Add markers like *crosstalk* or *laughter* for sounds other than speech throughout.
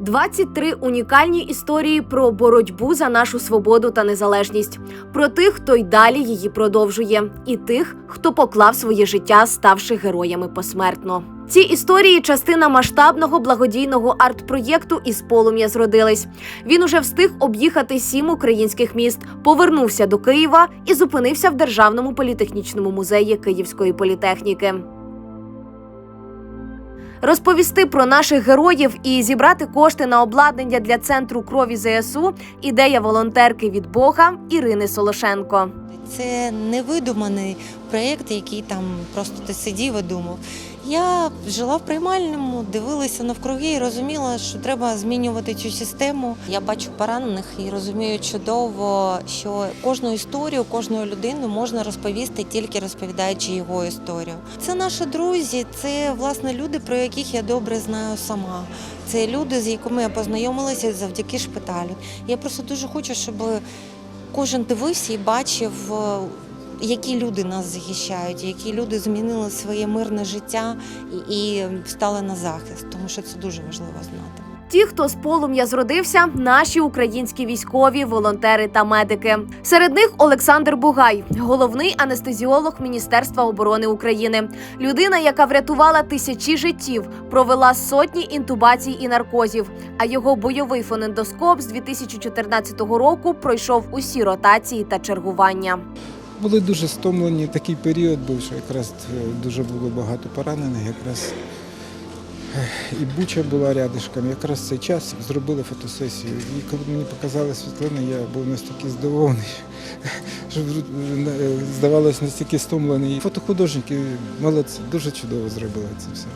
23 унікальні історії про боротьбу за нашу свободу та незалежність, про тих, хто й далі її продовжує, і тих, хто поклав своє життя, ставши героями посмертно. Ці історії частина масштабного благодійного арт-проєкту із полум'я зродились. Він уже встиг об'їхати сім українських міст, повернувся до Києва і зупинився в Державному політехнічному музеї Київської політехніки. Розповісти про наших героїв і зібрати кошти на обладнання для центру крові ЗСУ ідея волонтерки від Бога Ірини Солошенко. Це невидуманий проєкт, який там просто ти сидів і думав. Я жила в приймальному, дивилася навкруги і розуміла, що треба змінювати цю систему. Я бачу поранених і розумію чудово, що кожну історію, кожну людину можна розповісти тільки розповідаючи його історію. Це наші друзі, це власне люди, про яких я добре знаю сама. Це люди, з якими я познайомилася завдяки шпиталю. Я просто дуже хочу, щоб кожен дивився і бачив, які люди нас захищають, які люди змінили своє мирне життя і, стали на захист, тому що це дуже важливо знати. Ті, хто з полум'я зродився, наші українські військові, волонтери та медики. Серед них Олександр Бугай, головний анестезіолог Міністерства оборони України, людина, яка врятувала тисячі життів, провела сотні інтубацій і наркозів. А його бойовий фонендоскоп з 2014 року пройшов усі ротації та чергування. Були дуже стомлені. Такий період був, що якраз е, дуже було багато поранених. Якраз е, і Буча була рядишком. Якраз цей час зробили фотосесію. І коли мені показали світлини, я був настільки здивований, *laughs* що е, здавалося настільки стомлений. Фотохудожники молодці, дуже чудово зробили це все.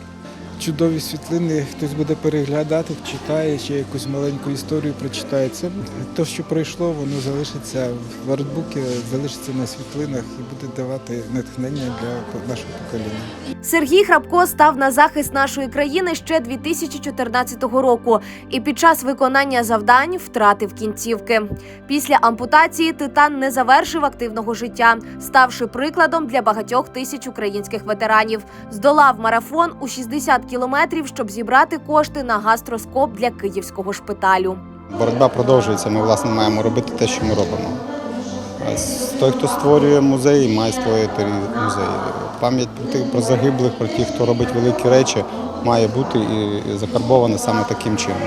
Чудові світлини, хтось буде переглядати, читає, чи якусь маленьку історію прочитає. Це те, що пройшло, воно залишиться в артбуці, залишиться на світлинах і буде давати натхнення для нашого покоління. Сергій Храбко став на захист нашої країни ще 2014 року і під час виконання завдань втратив кінцівки. Після ампутації Титан не завершив активного життя, ставши прикладом для багатьох тисяч українських ветеранів. Здолав марафон у 60 кілометрів, щоб зібрати кошти на гастроскоп для київського шпиталю. Боротьба продовжується. Ми власне маємо робити те, що ми робимо. Той, хто створює музей, має створювати музей. Пам'ять про тих про загиблих, про тих, хто робить великі речі, має бути і закарбована саме таким чином.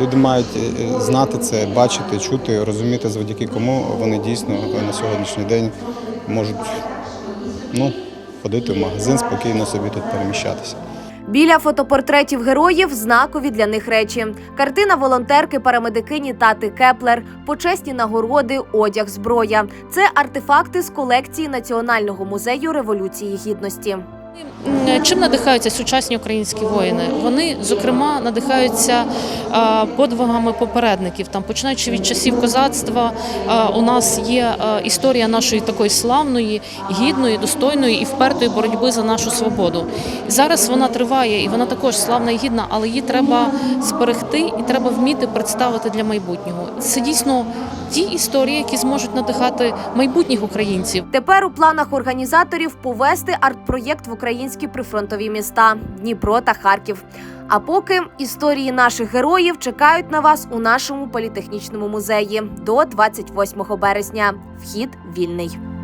Люди мають е, е, знати це, бачити, чути, розуміти, завдяки кому вони дійсно на сьогоднішній день можуть ну, ходити в магазин, спокійно собі тут переміщатися. Біля фотопортретів героїв знакові для них речі: картина волонтерки парамедикині Тати Кеплер, почесні нагороди, одяг, зброя. Це артефакти з колекції Національного музею революції гідності. Чим надихаються сучасні українські воїни? Вони, зокрема, надихаються подвигами попередників. Там, починаючи від часів козацтва, у нас є історія нашої такої славної, гідної, достойної і впертої боротьби за нашу свободу. Зараз вона триває, і вона також славна і гідна, але її треба зберегти і треба вміти представити для майбутнього. Це дійсно ті історії, які зможуть надихати майбутніх українців. Тепер у планах організаторів повести арт-проєкт в українські прифронтові міста Дніпро та Харків. А поки історії наших героїв чекають на вас у нашому політехнічному музеї до 28 березня. Вхід вільний.